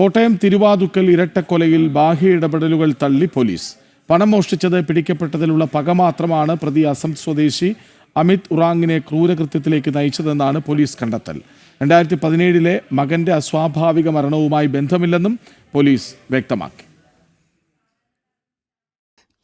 കോട്ടയം തിരുവാതുക്കൽ ഇരട്ടക്കൊലയിൽ ബാഹ്യ ഇടപെടലുകൾ തള്ളി പോലീസ്. പണം മോഷ്ടിച്ചത് പിടിക്കപ്പെട്ടതിലുള്ള പക മാത്രമാണ് പ്രതി അസം സ്വദേശി അമിത് ഉറാങ്ങിനെ ക്രൂരകൃത്യത്തിലേക്ക് നയിച്ചതെന്നാണ് പോലീസ് കണ്ടെത്തൽ. രണ്ടായിരത്തി പതിനേഴിലെ മകന്റെ അസ്വാഭാവിക മരണവുമായി ബന്ധമില്ലെന്നും പോലീസ് വ്യക്തമാക്കി.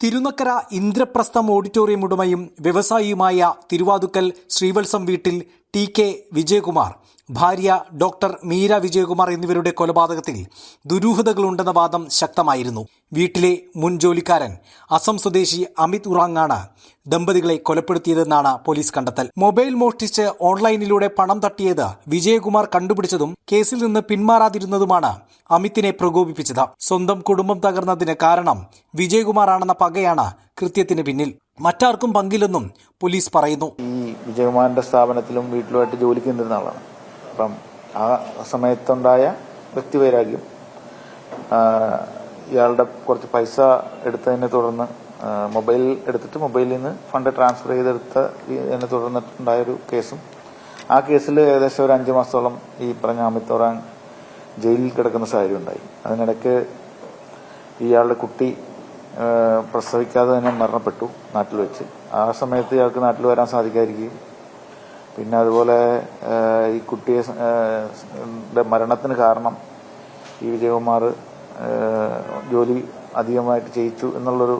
തിരുനക്കര ഇന്ദ്രപ്രസ്ഥം ഓഡിറ്റോറിയം ഉടമയും വ്യവസായിയുമായ തിരുവാതുക്കൽ ശ്രീവത്സം വീട്ടിൽ ടി കെ വിജയകുമാർ ഭാര്യ ഡോക്ടർ മീര വിജയകുമാർ എന്നിവരുടെ കൊലപാതകത്തിൽ ദുരൂഹതകളുണ്ടെന്ന വാദം ശക്തമായിരുന്നു. വീട്ടിലെ മുൻ ജോലിക്കാരൻ അസം സ്വദേശി അമിത് ഉറാങ്ങാണ് ദമ്പതികളെ കൊലപ്പെടുത്തിയതെന്നാണ് പോലീസ് കണ്ടെത്തൽ. മൊബൈൽ മോഷ്ടിച്ച് ഓൺലൈനിലൂടെ പണം തട്ടിയത് വിജയകുമാർ കണ്ടുപിടിച്ചതും കേസിൽ നിന്ന് പിന്മാറാതിരുന്നതുമാണ് അമിത്തിനെ പ്രകോപിപ്പിച്ചത്. സ്വന്തം കുടുംബം തകർന്നതിന് കാരണം വിജയകുമാറാണെന്ന പകയാണ് കൃത്യത്തിന് പിന്നിൽ. മറ്റാർക്കും പങ്കില്ലെന്നും പോലീസ് പറയുന്നു. ഈ വിജയകുമാറിന്റെ സ്ഥാപനത്തിലും വീട്ടിലുമായിട്ട് ജോലിക്ക് നിന്നിരുന്ന ആളാണ്. അപ്പം ആ സമയത്തുണ്ടായ വ്യക്തിവൈരാഗ്യം. ഇയാളുടെ കുറച്ച് പൈസ എടുത്തതിനെ തുടർന്ന് മൊബൈൽ എടുത്തിട്ട് മൊബൈലിൽ നിന്ന് ഫണ്ട് ട്രാൻസ്ഫർ ചെയ്തെടുത്തതിനെ തുടർന്നിട്ടുണ്ടായ ഒരു കേസും. ആ കേസിൽ ഏകദേശം ഒരു അഞ്ച് മാസത്തോളം ഈ പറഞ്ഞ അമിത് ഒറാൻ ജയിലിൽ കിടക്കുന്ന സാഹചര്യം ഉണ്ടായി. അതിനിടയ്ക്ക് ഇയാളുടെ കുട്ടി പ്രസവിക്കാതെ തന്നെ മരണപ്പെട്ടു നാട്ടിൽ വെച്ച്. ആ സമയത്ത് ഇയാൾക്ക് നാട്ടിൽ വരാൻ സാധിക്കാതിരിക്കുകയും പിന്നെ അതുപോലെ ഈ കുട്ടിയെ മരണത്തിന് കാരണം ഈ വിജയകുമാർ ജോലി അധികമായിട്ട് ചെയ്യിച്ചു എന്നുള്ളൊരു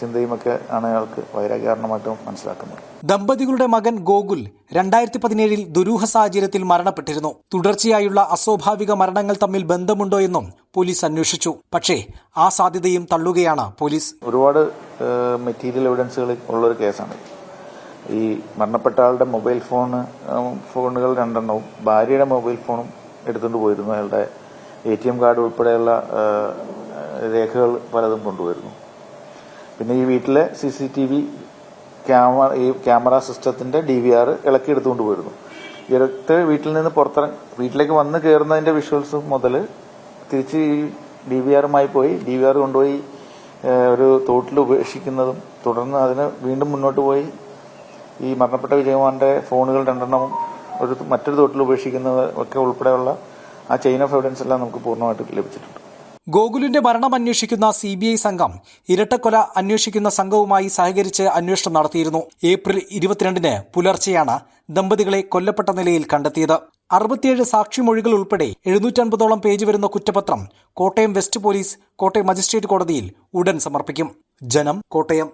ചിന്തയുമൊക്കെ ആണ് അയാൾക്ക് വൈരാഗ്യകാരണമായിട്ട് മനസ്സിലാക്കുന്നത്. ദമ്പതികളുടെ മകൻ ഗോകുൽ രണ്ടായിരത്തി പതിനേഴിൽ ദുരൂഹ സാഹചര്യത്തിൽ മരണപ്പെട്ടിരുന്നു. തുടർച്ചയായുള്ള അസ്വാഭാവിക മരണങ്ങൾ തമ്മിൽ ബന്ധമുണ്ടോ എന്നും പോലീസ് അന്വേഷിച്ചു. പക്ഷേ ആ സാധ്യതയും തള്ളുകയാണ് പോലീസ്. ഒരുപാട് മെറ്റീരിയൽ എവിഡൻസുകൾ ഉള്ളൊരു കേസാണ്. ഈ മരണപ്പെട്ട ആളുടെ മൊബൈൽ ഫോണ് ഫോണുകൾ രണ്ടെണ്ണവും ഭാര്യയുടെ മൊബൈൽ ഫോണും എടുത്തുകൊണ്ട് പോയിരുന്നു. അയാളുടെ എ ടി എം കാർഡ് ഉൾപ്പെടെയുള്ള രേഖകൾ പലതും കൊണ്ടുവരുന്നു. പിന്നെ ഈ വീട്ടിലെ C C T V camera ഈ ക്യാമറ സിസ്റ്റത്തിന്റെ ഡി വി ആർ ഇളക്കി എടുത്തുകൊണ്ട് പോയിരുന്നു. ഇരട്ട് വീട്ടിൽ നിന്ന് പുറത്തിറങ്ങി വീട്ടിലേക്ക് വന്ന് കയറുന്നതിന്റെ വിഷ്വൽസ് മുതൽ തിരിച്ച് ഈ ഡി വി ആറുമായി പോയി ഡി വി ആർ കൊണ്ടുപോയി ഒരു തോട്ടിൽ ഉപേക്ഷിക്കുന്നതും തുടർന്ന് അതിന് വീണ്ടും മുന്നോട്ട് പോയി ഈ മരണപ്പെട്ട വിജയകുമാറിന്റെ ഫോണുകൾ രണ്ടെണ്ണവും ഒരു മറ്റൊരു തോട്ടിൽ ഉപേക്ഷിക്കുന്നത് ഒക്കെ ഉൾപ്പെടെയുള്ള ആ ചെയിൻ ഓഫ് എവിഡൻസ് എല്ലാം നമുക്ക് പൂർണമായിട്ട് ലഭിച്ചിട്ടുണ്ട്. ഗോകുലിന്റെ മരണം അന്വേഷിക്കുന്ന സി ബി ഐ സംഘം ഇരട്ടക്കൊല അന്വേഷിക്കുന്ന സംഘവുമായി സഹകരിച്ച് അന്വേഷണം നടത്തിയിരുന്നു. ഏപ്രിൽ ഇരുപത്തിരണ്ടിന് പുലർച്ചെയാണ് ദമ്പതികളെ കൊല്ലപ്പെട്ട നിലയിൽ കണ്ടെത്തിയത്. അറുപത്തിയേഴ് സാക്ഷിമൊഴികൾ ഉൾപ്പെടെ എഴുന്നൂറ്റൻപതോളം പേജ് വരുന്ന കുറ്റപത്രം Kottayam west police Kottayam magistrate കോടതിയിൽ ഉടൻ സമർപ്പിക്കും. ജനം കോട്ടയം.